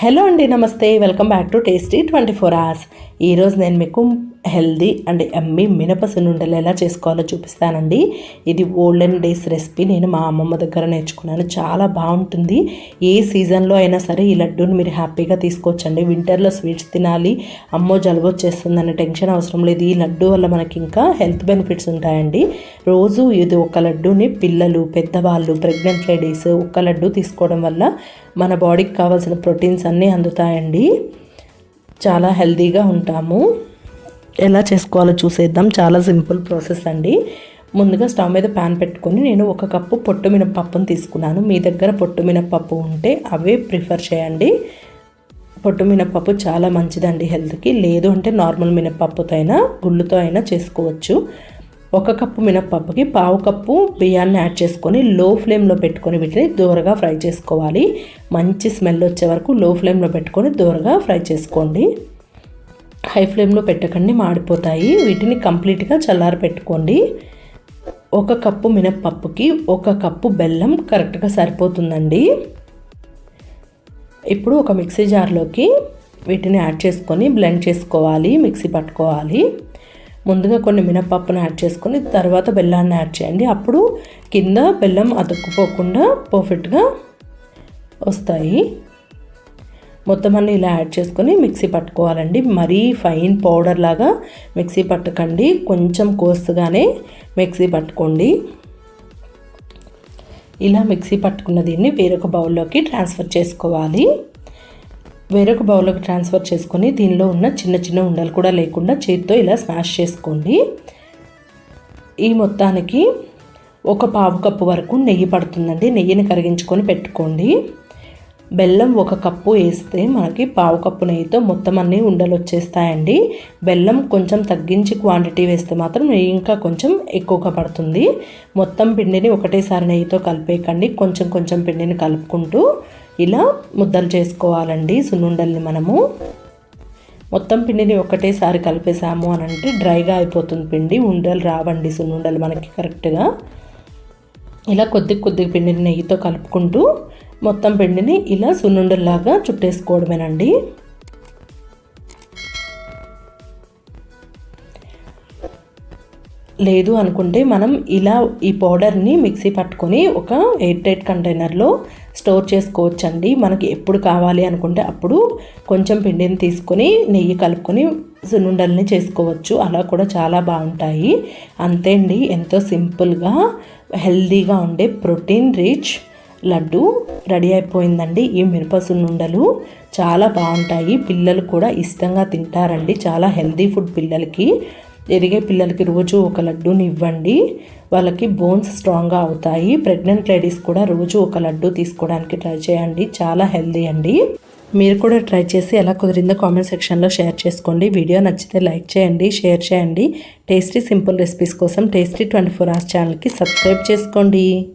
Hello అండి నమస్తే. Welcome back to tasty twenty four hours. ఈరోజు నేను మీకు హెల్దీ అండ్ ఎమ్మి మినప సున్నుండలు ఎలా చేసుకోవాలో చూపిస్తానండి. ఇది ఓల్డెన్ డేస్ రెసిపీ. నేను మా అమ్మమ్మ దగ్గర నేర్చుకున్నాను. చాలా బాగుంటుంది ఏ సీజన్లో అయినా సరే ఈ లడ్డూని మీరు హ్యాపీగా తీసుకోవచ్చండి. వింటర్లో స్వీట్స్ తినాలి. అమ్మో జలుబు వచ్చేస్తుందనే టెన్షన్ అవసరం లేదు. ఈ లడ్డు వల్ల మనకి ఇంకా హెల్త్ బెనిఫిట్స్ ఉంటాయండి. రోజు ఇది ఒక లడ్డూని పిల్లలు పెద్దవాళ్ళు ప్రెగ్నెంట్ లేడీస్ ఒక్క లడ్డు తీసుకోవడం వల్ల మన బాడీకి కావాల్సిన ప్రోటీన్స్ అన్నీ అందుతాయండి. చాలా హెల్తీగా ఉంటాము. ఎలా చేసుకోవాలో చూసేద్దాం. చాలా సింపుల్ ప్రాసెస్ అండి. ముందుగా స్టవ్ మీద ప్యాన్ పెట్టుకొని నేను ఒక కప్పు పొట్టు మినపప్పును తీసుకున్నాను. మీ దగ్గర పొట్టు మినపప్పు ఉంటే అవే ప్రిఫర్ చేయండి. పొట్టు మినపప్పు చాలా మంచిదండి హెల్త్కి. లేదు అంటే నార్మల్ మినపప్పుతో అయినా గుళ్ళుతో అయినా చేసుకోవచ్చు. ఒక కప్పు మినపప్పుకి పావు కప్పు బియ్యాన్ని యాడ్ చేసుకొని లో ఫ్లేమ్లో పెట్టుకొని వీటిని దూరగా ఫ్రై చేసుకోవాలి. మంచి స్మెల్ వచ్చే వరకు లో ఫ్లేమ్లో పెట్టుకొని దూరగా ఫ్రై చేసుకోండి. హై ఫ్లేమ్లో పెట్టకండి మాడిపోతాయి. వీటిని కంప్లీట్గా చల్లారి పెట్టుకోండి ఒక కప్పు మినప్పప్పుకి ఒక కప్పు బెల్లం కరెక్ట్గా సరిపోతుందండి. ఇప్పుడు ఒక మిక్సీ జార్లోకి వీటిని యాడ్ చేసుకొని బ్లెండ్ చేసుకోవాలి మిక్సీ పట్టుకోవాలి. ముందుగా కొన్ని మినపప్పును యాడ్ చేసుకొని తర్వాత బెల్లాన్ని యాడ్ చేయండి. అప్పుడు కింద బెల్లం అతుక్కుపోకుండా పర్ఫెక్ట్గా వస్తాయి. మొత్తం అన్ని ఇలా యాడ్ చేసుకొని మిక్సీ పట్టుకోవాలండి. మరీ ఫైన్ పౌడర్ లాగా మిక్సీ పట్టకండి. కొంచెం కోసుగానే మిక్సీ పట్టుకోండి. ఇలా మిక్సీ పట్టుకున్న దీన్ని వేరొక బౌల్లోకి ట్రాన్స్ఫర్ చేసుకోవాలి. వేరొక బౌల్లోకి ట్రాన్స్ఫర్ చేసుకొని దీనిలో ఉన్న చిన్న చిన్న ఉండలు కూడా లేకుండా చేతితో ఇలా స్మాష్ చేసుకోండి. ఈ మొత్తానికి ఒక పావు కప్పు వరకు నెయ్యి పడుతుందండి. నెయ్యిని కరిగించుకొని పెట్టుకోండి. బెల్లం ఒక కప్పు వేస్తే మనకి పావు కప్పు నెయ్యితో మొత్తం అన్నీ ఉండలు వచ్చేస్తాయండి. బెల్లం కొంచెం తగ్గించి క్వాంటిటీ వేస్తే మాత్రం నెయ్యి ఇంకా కొంచెం ఎక్కువగా పడుతుంది. మొత్తం పిండిని ఒకటేసారి నెయ్యితో కలిపేయకండి. కొంచెం కొంచెం పిండిని కలుపుకుంటూ ఇలా ముద్దలు చేసుకోవాలండి సున్నుండల్ని మనము. మొత్తం పిండిని ఒకటేసారి కలిపేసాము అని అంటే డ్రైగా అయిపోతుంది పిండి. ఉండలు రావండి సున్నుండలు మనకి కరెక్ట్గా ఇలా కొద్ది కొద్ది పిండిని నెయ్యితో కలుపుకుంటూ మొత్తం పిండిని ఇలా సున్నుండల్లాగా చుట్టేసుకోవడమేనండి. లేదు అనుకుంటే మనం ఇలా ఈ పౌడర్ని మిక్సీ పట్టుకొని ఒక ఎయిట్ టైట్ కంటైనర్లో స్టోర్ చేసుకోవచ్చండి. మనకి ఎప్పుడు కావాలి అనుకుంటే అప్పుడు కొంచెం పిండిని తీసుకొని నెయ్యి కలుపుకొని సున్నుండల్ని చేసుకోవచ్చు. అలా కూడా చాలా బాగుంటాయి. అంతే అండి. ఎంతో సింపుల్గా హెల్దీగా ఉండే ప్రోటీన్ రిచ్ లడ్డు రెడీ అయిపోయిందండి. ఈ మిరప సున్నుండలు చాలా బాగుంటాయి. పిల్లలు కూడా ఇష్టంగా తింటారండి. చాలా హెల్దీ ఫుడ్ పిల్లలకి. ఎదిగే పిల్లలకి రోజు ఒక లడ్డూని ఇవ్వండి. వాళ్ళకి బోన్స్ స్ట్రాంగ్గా అవుతాయి. ప్రెగ్నెంట్ లేడీస్ కూడా రోజు ఒక లడ్డు తీసుకోవడానికి ట్రై చేయండి. చాలా హెల్దీ అండి. మీరు కూడా ట్రై చేసి ఎలా కుదిరిందో కామెంట్ సెక్షన్లో షేర్ చేసుకోండి. వీడియో నచ్చితే లైక్ చేయండి షేర్ చేయండి. టేస్టీ సింపుల్ రెసిపీస్ కోసం టేస్టీ ట్వంటీ ఫోర్ అవర్స్ ఛానల్కి సబ్స్క్రైబ్ చేసుకోండి.